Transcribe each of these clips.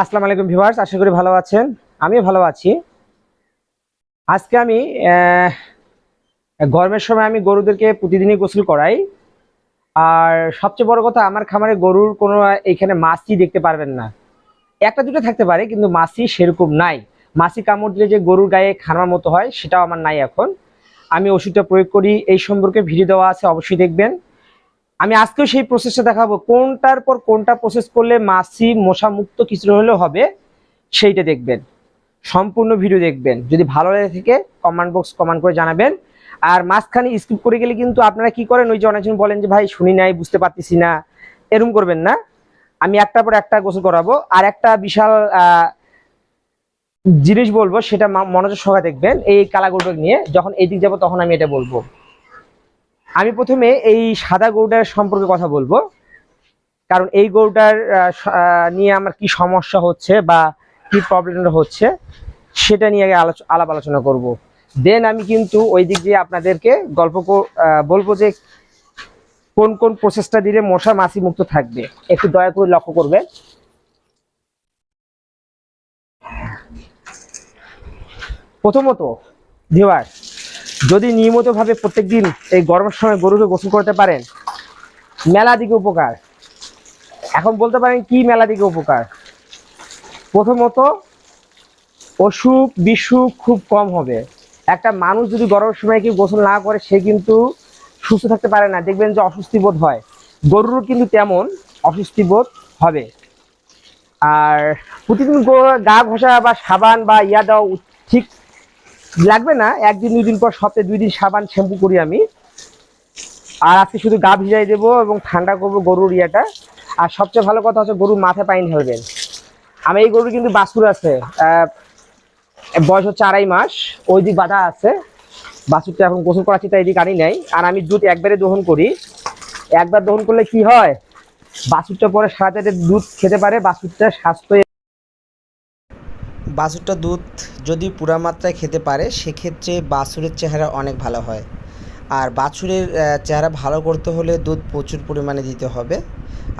আসসালামু আলাইকুম ভিউয়ার্স, আশা করি ভালো আছেন। আমিও ভালো আছি। আজকে আমি গরমের সময় আমি গরুদেরকে প্রতিদিনই গোসল করাই। আর সবচেয়ে বড় কথা, আমার খামারে গরুর কোনো এখানে মাছি দেখতে পারবেন না। একটা দুটো থাকতে পারে, কিন্তু মাছি সেরকম নাই। মাছি কামড় দিলে যে গরুর গায়ে খানার মতো হয়, সেটাও আমার নাই এখন। আমি ওষুধটা প্রয়োগ করি, এই সম্পর্কে ভিডিও দেওয়া আছে, অবশ্যই দেখবেন। আমি আজকেও সেই প্রসেসটা দেখাবো। কোনটার পর কোনটা প্রসেস করলে মাছি মশা মুক্ত কিছু হলেও হবে, সেইটা দেখবেন। সম্পূর্ণ ভিডিও দেখবেন। যদি ভালো লাগে থেকে কমেন্ট বক্স কমেন্ট করে জানাবেন। আর মাঝখানে স্কিপ করে গেলে কিন্তু আপনারা কি করেন, ওই যে অনেকজন বলেন যে, ভাই, শুনি নাই, বুঝতে পারতেছি না। এরকম করবেন না। আমি একটার পর একটা গোসল করাবো। আর একটা বিশাল জিনিস বলব, সেটা মনোযোগ সহকারে দেখবেন। এই কালাগুলো নিয়ে যখন এই দিক যাব তখন আমি এটা বলব। আমি প্রথমে এই সাদা গরুটার সম্পর্কে কথা বলব। কারণ এই গরুটার নিয়ে আমার কি সমস্যা হচ্ছে বা কি প্রবলেমটা হচ্ছে, সেটা নিয়ে আগে আলাপ আলোচনা করব। দেন আমি কিন্তু ওই দিক দিয়ে আপনাদেরকে গল্প বলব যে কোন কোন প্রসেসটা দিলে মশা মাছি মুক্ত থাকবে। একটু দয়া করে লক্ষ্য করবে প্রথমত ভিওয়ার যদি নিয়মিতভাবে প্রত্যেকদিন এই গরমের সময় গরুকে গোসল করতে পারেন, মেলা দিকে উপকার। এখন বলতে পারেন কি মেলা দিকে উপকার? প্রথমত, অসুখ বিসুখ খুব কম হবে। একটা মানুষ যদি গরমের সময় কি গোসল না করে, সে কিন্তু সুস্থ থাকতে পারে না। দেখবেন যে অস্বস্তি বোধ হয়। গরুরও কিন্তু তেমন অস্বস্তি বোধ হবে। আর প্রতিদিন গা ঘষা বা সাবান বা ইয়া দেওয়া ঠিক লাগবে না, একদিন, দুই দিন পর সপ্তাহে দুই দিন সাবান, শ্যাম্পু করি আমি। আর আজকে শুধু গা ভিজাই দেবো এবং ঠান্ডা করব গরুর ইয়াটা। আর সবচেয়ে ভালো কথা হচ্ছে গরুর মাথায় পানি ঢালবেন। আমি এই গরুর কিন্তু বাছুর আছে বয়স হচ্ছে আড়াই মাস, ওই দিক বাধা আছে। বাছুরটা এখন গোসল করাচ্ছি, তাই এদিকে আনি নাই। আর আমি দুধ একবারে দহন করি। একবার দহন করলে কি হয়? বাছুরটা পরে সারাতে দুধ খেতে পারে বাছুরটা স্বাস্থ্য বাছুরটা দুধ যদি পুরা মাত্রায় খেতে পারে, সেক্ষেত্রে বাছুরের চেহারা অনেক ভালো হয়। আর বাছুরের চেহারা ভালো করতে হলে দুধ প্রচুর পরিমাণে দিতে হবে।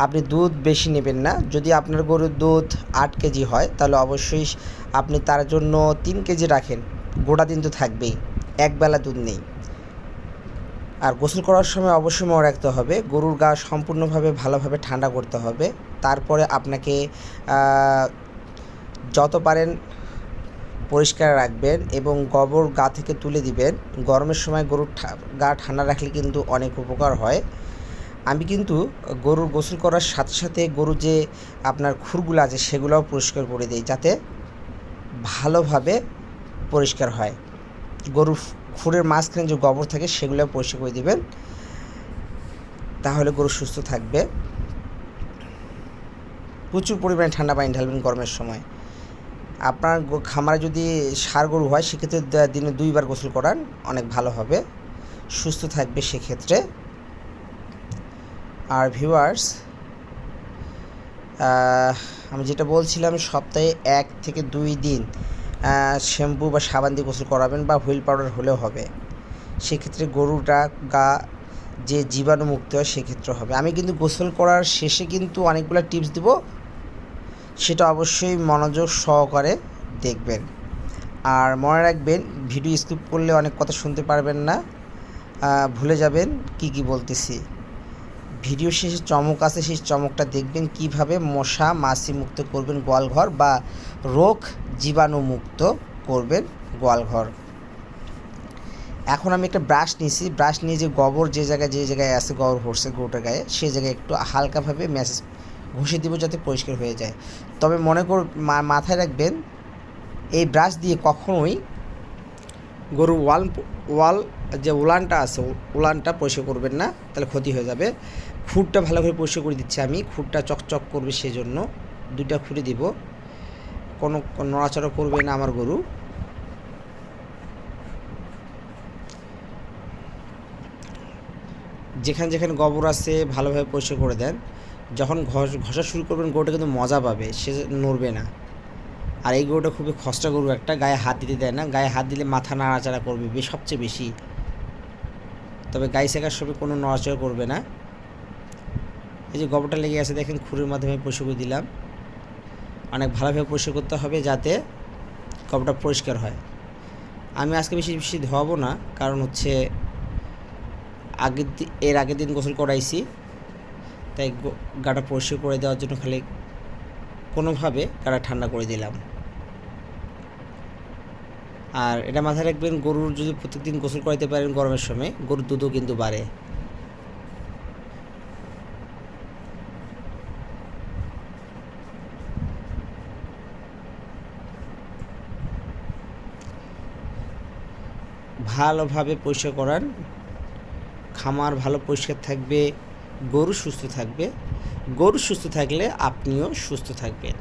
আপনি দুধ বেশি নেবেন না। যদি আপনার গরুর দুধ আট কেজি হয়, তাহলে অবশ্যই আপনি তার জন্য তিন কেজি রাখেন। গোটা দিন তো থাকবেই একবেলা দুধ নেই। আর গোসল করার সময় অবশ্যই মনে রাখতে হবে, গরুর গা সম্পূর্ণভাবে ভালোভাবে ঠান্ডা করতে হবে। তারপরে আপনাকে যত পারেন পরিষ্কার রাখবেন এবং গোবর গা থেকে তুলে দিবেন। গরমের সময় গরুর গা ঠান্ডা রাখলে কিন্তু অনেক উপকার হয়। আমি কিন্তু গরুর গোসল করার সাথে সাথে গরু যে আপনার খুরগুলো আছে সেগুলোও পরিষ্কার করে দিই যাতে ভালোভাবে পরিষ্কার হয়। গরুর খুরের মাঝখানে যে গোবর থাকে সেগুলো পরিষ্কার করে দিবেন। তাহলে গরু সুস্থ থাকবে। প্রচুর পরিমাণে ঠান্ডা পানি ঢালবেন গরমের সময়। আপনার খামারে যদি সার গরু হয়, সেক্ষেত্রে দিনে দুইবার গোসল করান, অনেক ভালো হবে। সুস্থ থাকবে সেক্ষেত্রে। আর ভিউয়ার্স আমি যেটা বলছিলাম, সপ্তাহে এক থেকে দুই দিন শ্যাম্পু বা সাবান দিয়ে গোসল করাবেন বা হুইল পাউডার হলেও হবে। সেক্ষেত্রে গরুটা গা, যে জীবাণুমুক্ত হয়, সেক্ষেত্রে হবে। আমি কিন্তু গোসল করার শেষে কিন্তু অনেকগুলো টিপস দিব। সেটা অবশ্যই মনোযোগ সহকারে দেখবেন। আর মনে রাখবেন, ভিডিও স্কিপ করলে অনেক কথা শুনতে পারবেন না। ভুলে যাবেন কি কি বলতেছি। ভিডিও শেষে চমক আছে, সেই চমকটা দেখবেন কীভাবে মশা মাছি মুক্ত করবেন গোয়ালঘর বা রোগ জীবাণু মুক্ত করবেন গোয়ালঘর। এখন আমি একটা ব্রাশ নিয়েছি। ব্রাশ নিয়ে যে গোবর যে জায়গায় যে জায়গায় আছে, গোবর ভরছে গোটা গায়ে সেই জায়গায় একটু হালকাভাবে ম্যাসেজ ঘষে দিব যাতে পরিষ্কার হয়ে যায়। তবে মনে কর মাথায় রাখবেন, এই ব্রাশ দিয়ে কখনোই গরুর ওয়াল ওয়াল যে উলানটা আছে, উলানটা পরিষ্কার করবেন না, তাহলে ক্ষতি হয়ে যাবে। খুঁটটা ভালো করে পরিষ্কার করে দিচ্ছি আমি, খুঁটটা চকচক করবে সেজন্য। দুইটা খুঁড়ে দিব। কোনো নড়াচড়া করবে না আমার গরু। যেখানে যেখানে গোবর আছে, ভালোভাবে পরিষ্কার করে দেন। যখন ঘষ ঘষা শুরু করবেন গরুটা কিন্তু মজা পাবে, সে নড়বে না। আর এই গরুটা খুবই খসটা গরু একটা, গায়ে হাত দিতে দেয় না, গায়ে হাত দিলে মাথা নাড়াচাড়া করবে বে- সবচেয়ে বেশি। তবে গাই শেখার সময় কোনো নড়াচড়া করবে না। এই যে গোবরটা লেগে আছে দেখেন, খুরের মাধ্যমে পরিষ্কার করে দিলাম। অনেক ভালোভাবে পরিষ্কার করতে হবে যাতে কপটা পরিষ্কার হয়। আমি আজকে বেশি বেশি ধোয়াবো না, কারণ হচ্ছে আগের এর আগের দিন গোসল করাইছি। তাই গাটা পরিষ্কার করে দেওয়ার জন্য খালি কোনোভাবে গাটা ঠান্ডা করে দিলাম। আর এটা মাথায় রাখবেন, গরুর যদি প্রত্যেকদিন গোসল করাইতে পারেন গরমের সময়, গরুর দুধও কিন্তু বাড়ে। ভালোভাবে পরিষ্কার করান খামার ভালো পরিষ্কার থাকবে। গরু সুস্থ থাকবে। গরু সুস্থ থাকলে আপনিও সুস্থ থাকবেন।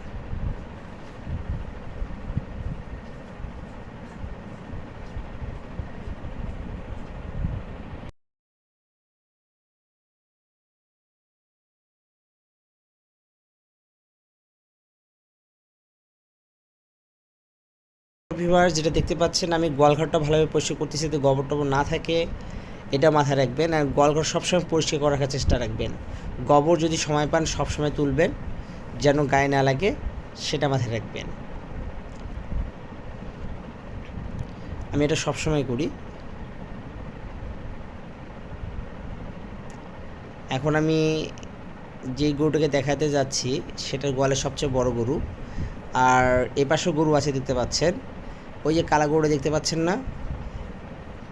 যেটা দেখতে পাচ্ছেন, আমি গোয়ালঘরটা ভালোভাবে পরিষ্কার করতেছি, যাতে গোবর টবর না থাকে। এটা মাথায় রাখবেন আর গোয়ালঘর সবসময় পরিষ্কার করে রাখার চেষ্টা রাখবেন। গোবর যদি সময় পান, সবসময় তুলবেন, যেন গায়ে না লাগে, সেটা মাথায় রাখবেন। আমি এটা সবসময় করি। এখন আমি যে গরুটাকে দেখাতে যাচ্ছি সেটা গোয়ালের সবচেয়ে বড় গরু। আর এ পাশেও গরু আছে, দেখতে পাচ্ছেন। ওই যে কালা গরুটা দেখতে পাচ্ছেন না?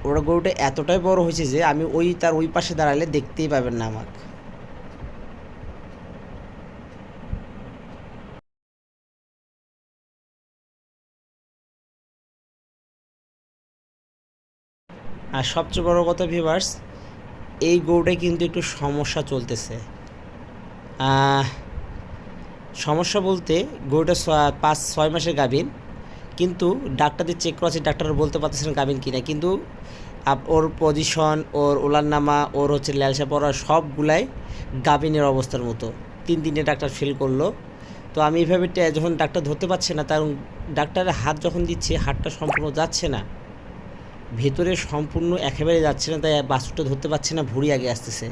ওরা গরুটা এতটাই বড় হয়েছে যে আমি ওই তার ওই পাশে দাঁড়ালে দেখতেই পাবেন না আমাকে। আর সবচেয়ে বড় কথা ভিভার্স এই গরুটায় কিন্তু একটু সমস্যা চলতেছে। সমস্যা বলতে গরুটা পাঁচ, ছয় মাসের গাভীন। কিন্তু ডাক্তারদের চেক করা আছে ডাক্তার বলতে পারতেছেন গাভীন কিনা। কিন্তু ওর পজিশন ওর ওলার নামা ওর হচ্ছে ল্যালসা পড়া সবগুলাই গাভীনের অবস্থার মতো। তিন তিনটে ডাক্তার ফেল করল। তো আমি এইভাবে যখন ডাক্তার ধরতে পারছে না, তার ডাক্তারের হাত যখন দিচ্ছে, হাতটা সম্পূর্ণ যাচ্ছে না। ভেতরে সম্পূর্ণ একেবারে যাচ্ছে না, তাই বাছুরটা ধরতে পারছে না, ভুঁড়ি আগে আসতেছে।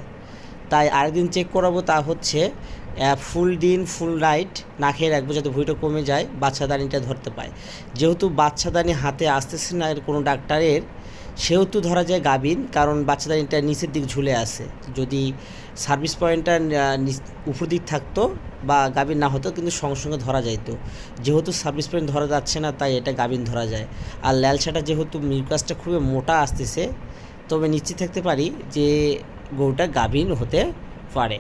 তাই আরেকদিন চেক করাবো তা হচ্ছে ফুল দিন ফুল নাইট না খেয়ে রাখব যাতে ভুঁড়িটা কমে যায় বাচ্চাদানিটা ধরতে পায়। যেহেতু বাচ্চাদানি হাতে আসতেছে না কোনো ডাক্তারের, সেহেতু ধরা যায় গাবিন কারণ বাচ্চাদানিটা নিচের দিক ঝুলে আসে যদি সার্ভিস পয়েন্টটা উপর দিক থাকতো বা গাবিন না হতো, কিন্তু সঙ্গে সঙ্গে ধরা যাইতো। যেহেতু সার্ভিস পয়েন্ট ধরা যাচ্ছে না, তাই এটা গাবিন ধরা যায়। আর ল্যালসাটা যেহেতু মিউকাসটা খুবই মোটা আসতেছে, তবে নিশ্চিত থাকতে পারি যে গরুটা গাভীন হতে পারে।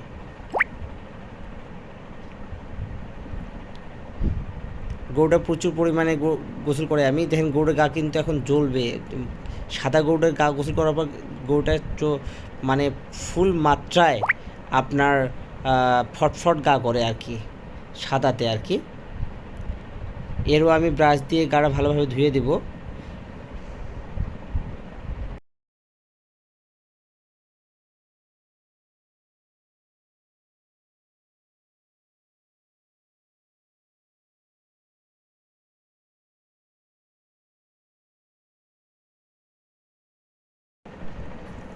গরুটা প্রচুর পরিমাণে গোসল করে। আমি দেখেন গরুর গা কিন্তু এখন জ্বলবে। সাদা গরুটার গা গোসল করার পর গরুটা মানে ফুল মাত্রায় আপনার ফটফট গা করে আর কি, সাদাতে আর কি। এরও আমি ব্রাশ দিয়ে গাড়া ভালোভাবে ধুয়ে দেবো।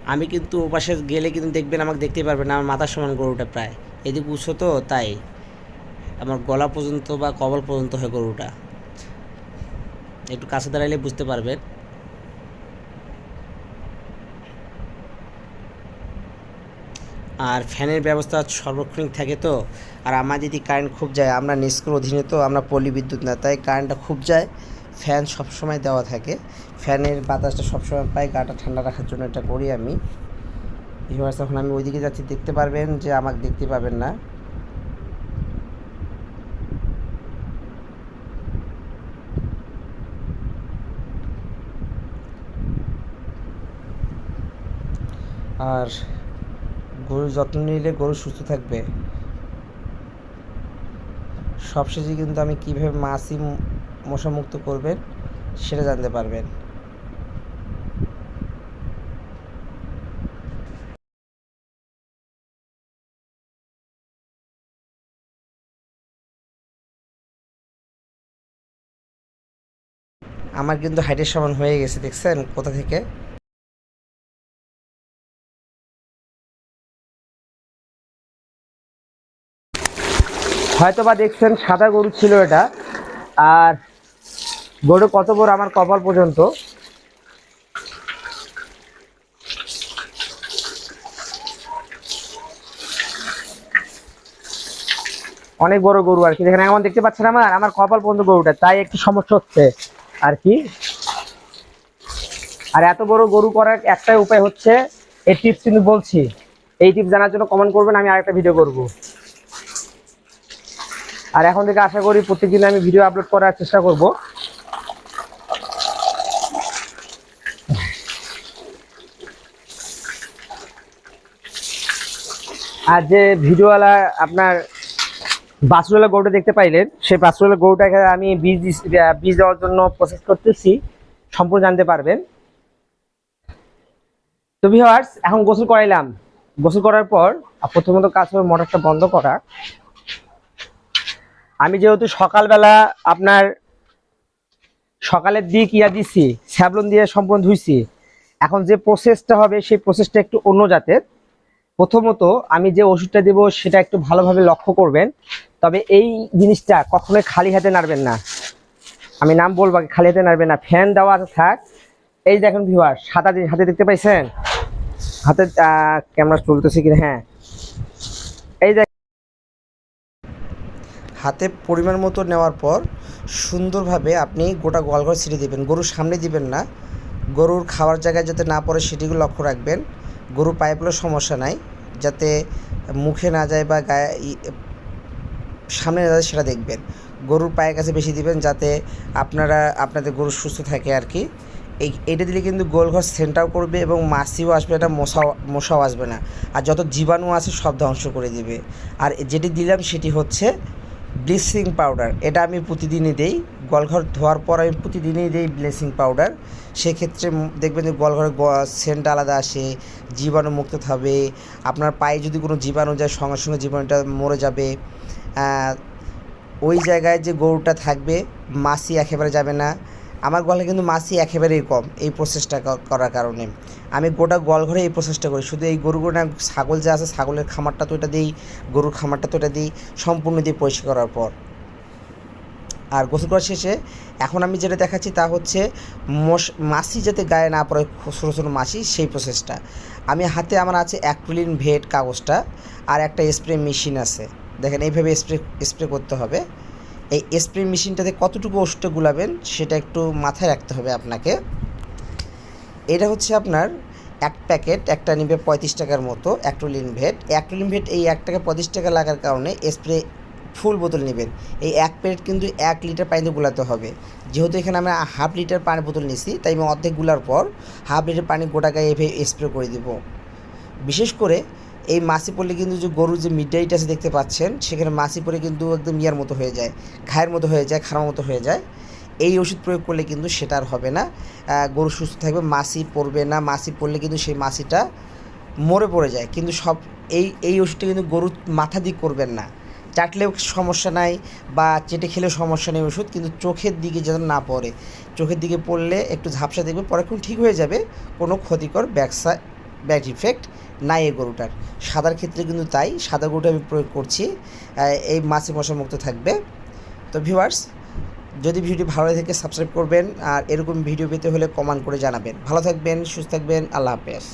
আমি কিন্তু ও পাশে গেলে কিন্তু দেখবেন আমাকে দেখতে পারবেন আমার মাথার সমান গরুটা প্রায়। এদিকে উঁচু তো, তাই। আমার গলা পর্যন্ত বা কবল পর্যন্ত হয় গরুটা। একটু কাছে দাঁড়াইলে বুঝতে পারবেন। আর ফ্যানের ব্যবস্থা সর্বক্ষণিক থাকে তো, আর আমার যদি কারেন্ট খুব যায়, আমরা নিষ্ক্র অধীনে তো আমরা পল্লী বিদ্যুৎ না, তাই কারেন্টটা খুব যায়। ফ্যান সবসময় দেওয়া থাকে। ফ্যানের বাতাসটা সবসময় পাই, গাটা ঠান্ডা রাখার জন্য এটা করি আমি। ভিউয়ার্স যখন আমি ওইদিকে যাচ্ছি, দেখতে পারবেন যে আমাকে দেখতে পাবেন না। আর গরুর যত্ন নিলে গরু সুস্থ থাকবে। সবশেষে কিন্তু আমি কীভাবে মাছি ম- মশামুক্ত করবেন, সেটা জানতে পারবেন। আমার কিন্তু হাইটের সমান হয়ে গেছে, দেখছেন? কোথা থেকে? হয়তো বা দেখছেন সাদা গরু ছিল এটা। আর গরু কত বড় আমার কপাল পর্যন্ত? অনেক বড় গরু আর কি। দেখেন এমন দেখতে পাচ্ছেন আমার আমার কপাল পর্যন্ত গরুটা। তাই একটু সমস্যা হচ্ছে আর কি। আর এত বড় গরু করার একটাই উপায় হচ্ছে, এই টিপস কিন্তু বলছি। এই টিপস জানার জন্য কমেন্ট করবেন, আমি আরেকটা ভিডিও করব। আর এখন থেকে আশা করি প্রত্যেকদিন আমি ভিডিও আপলোড করার চেষ্টা করব। আর যে ভিডিওওয়ালা আপনার বাসুওয়ালা গরুটা দেখতে পাইলেন, সেই বাসুওয়ালা গরুটাকে আমি বীজ বীজ দেওয়ার জন্য প্রসেস করতেছি। সম্পূর্ণ জানতে পারবেন। তো ভিউয়ার্স এখন গোসল করাইলাম। গোসল করার পর প্রথমত কাজ হবে মোটরটা বন্ধ করা। আমি যেহেতু সকালবেলা আপনার সকালের দিক ইয়া দিছি স্যাবলন দিয়ে সম্পূর্ণ ধুইছি, এখন যে প্রসেসটা হবে, সেই প্রসেসটা একটু অন্য জাতের। প্রথমত আমি যে ওষুধটা দেব সেটা একটু ভালোভাবে লক্ষ্য করবেন। তবে এই জিনিসটা কখনোই খালি হাতে নাড়বেন না। আমি নাম বলব খালি হাতে নাড়বেন না। ফ্যান দেওয়া থাক। এই দেখেন ভিউয়ার সাদা জিনিস হাতে দেখতে পাইছেন? হাতে ক্যামেরা চলতেছে কিনা? হ্যাঁ। এই দেখ হাতে পরিমাণ মতো নেওয়ার পর সুন্দরভাবে আপনি গোটা গোয়ালঘর ছিঁড়ে দিবেন। গরুর সামনে দিবেন না। গরুর খাওয়ার জায়গায় যাতে না পড়ে সেটিগুলো লক্ষ্য রাখবেন। গরুর পাইপগুলো সমস্যা নাই। যাতে মুখে না যায় বা গায়ে সামনে না যায় সেটা দেখবেন। গরুর পায়ের কাছে বেশি দিবেন যাতে আপনারা, আপনাদের গরু সুস্থ থাকে আর কি। এই, এটা দিলে কিন্তু গোলঘর সেন্টার করবে এবং মাছিও আসবে না মশাও মশাও আসবে না। আর যত জীবাণু আছে সব ধ্বংস করে দিবে। আর যেটি দিলাম সেটি হচ্ছে ব্লিচিং পাউডার। এটা আমি প্রতিদিনই দেই। গোয়ালঘর ধোয়ার পর আমি প্রতিদিনই দিই ব্লিচিং পাউডার। সেক্ষেত্রে দেখবেন যে গোয়ালঘরের সেন্ট আলাদা আসে, জীবাণু মুক্ত থাকবে আপনার পায়ে যদি কোনো জীবাণু যায়, সঙ্গে সঙ্গে জীবাণুটা মরে যাবে। ওই জায়গায় যে গরুটা থাকবে মাছি একেবারে যাবে না। আমার গোয়ালে কিন্তু মাছি একেবারেই কম এই প্রসেসটা করার কারণে। আমি গোটা গোয়াল ঘরে এই প্রসেসটা করি। শুধু এই গরুগুলো না, ছাগল যে আছে, ছাগলের খামারটা তো এটা দিই, গরুর খামারটা তো এটা দিই, সম্পূর্ণ দিয়ে পরিষ্কার করার পর। আর গোসল করার শেষে এখন আমি যেটা দেখাচ্ছি তা হচ্ছে মশ মাছি যাতে গায়ে না পড়ে, ছোটো ছোটো মাছি সেই প্রসেসটা আমি হাতে আমার আছে অ্যাক্রিলিন ভেট কাগজটা আর একটা স্প্রে মেশিন আছে। দেখেন এইভাবে স্প্রে স্প্রে করতে হবে। এই স্প্রে মেশিনটাতে কতটুকু ওষুধটা গুলাবেন সেটা একটু মাথায় রাখতে হবে আপনাকে। এটা হচ্ছে আপনার এক প্যাকেট, একটা নিবে পঁয়ত্রিশ টাকার মতো অ্যাক্টোলিন ভেট। অ্যাক্টোলিন ভেট এই এক টাকা পঁয়ত্রিশ টাকা লাগার কারণে স্প্রে ফুল বোতল নেবেন। এই এক প্লেট কিন্তু এক লিটার পানিতে গুলাতে হবে। যেহেতু এখানে আমরা হাফ লিটার পানি বোতল নিছি, তাই আমি অর্ধেকগুলার পর হাফ লিটার পানি গোটা গায়ে এভাবে স্প্রে করে দিব। বিশেষ করে এই মাছি পড়লে কিন্তু যে গরুর যে মিডাইট আছে দেখতে পাচ্ছেন, সেখানে মাছি পড়ে কিন্তু একদম ইয়ার মতো হয়ে যায়, ঘায়ের মতো হয়ে যায় খারার মতো হয়ে যায়। এই ওষুধ প্রয়োগ করলে কিন্তু সেটা আর হবে না। গরু সুস্থ থাকবে, মাছি পড়বে না, মাছি পড়লে কিন্তু সেই মাছিটা মরে পড়ে যায়। কিন্তু সব এই এই ওষুধটা কিন্তু গরুর মাথা দিক করবেন না। চাটলেও সমস্যা নাই বা চেটে খেলেও সমস্যা নেই ওষুধ, কিন্তু চোখের দিকে যেন না পড়ে। চোখের দিকে পড়লে একটু ঝাপসা দেখবে পরেক্ষণ ঠিক হয়ে যাবে, কোনো ক্ষতিকর ব্যাকসা, ব্যাড ইফেক্ট নাই এই গরুটার। সাদার ক্ষেত্রে কিন্তু তাই, সাদা গরুটা আমি প্রয়োগ করছি এই মাছি মশা মুক্ত থাকবে। তো ভিউয়ার্স, যদি ভিডিও ভালো থাকে সাবস্ক্রাইব করবেন, আর এরকম ভিডিও পেতে হলে কমেন্ট করে জানাবেন। ভালো থাকবেন, সুস্থ থাকবেন, আল্লাহ হাফেজ।